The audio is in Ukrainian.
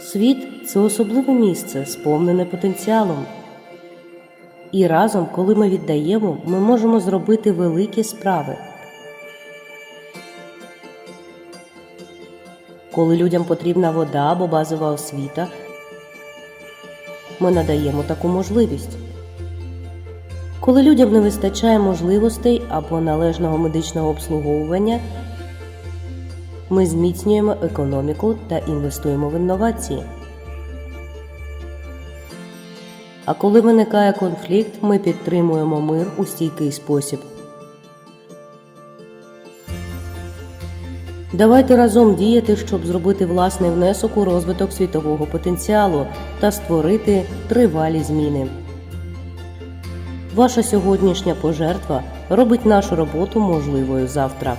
Світ це особливе місце, сповнене потенціалом. І разом, коли ми віддаємо, ми можемо зробити великі справи. Коли людям потрібна вода або базова освіта, ми надаємо таку можливість. Коли людям не вистачає можливостей або належного медичного обслуговування, ми зміцнюємо економіку та інвестуємо в інновації. А коли виникає конфлікт, ми підтримуємо мир у стійкий спосіб. Давайте разом діяти, щоб зробити власний внесок у розвиток світового потенціалу та створити тривалі зміни. Ваша сьогоднішня пожертва робить нашу роботу можливою завтра.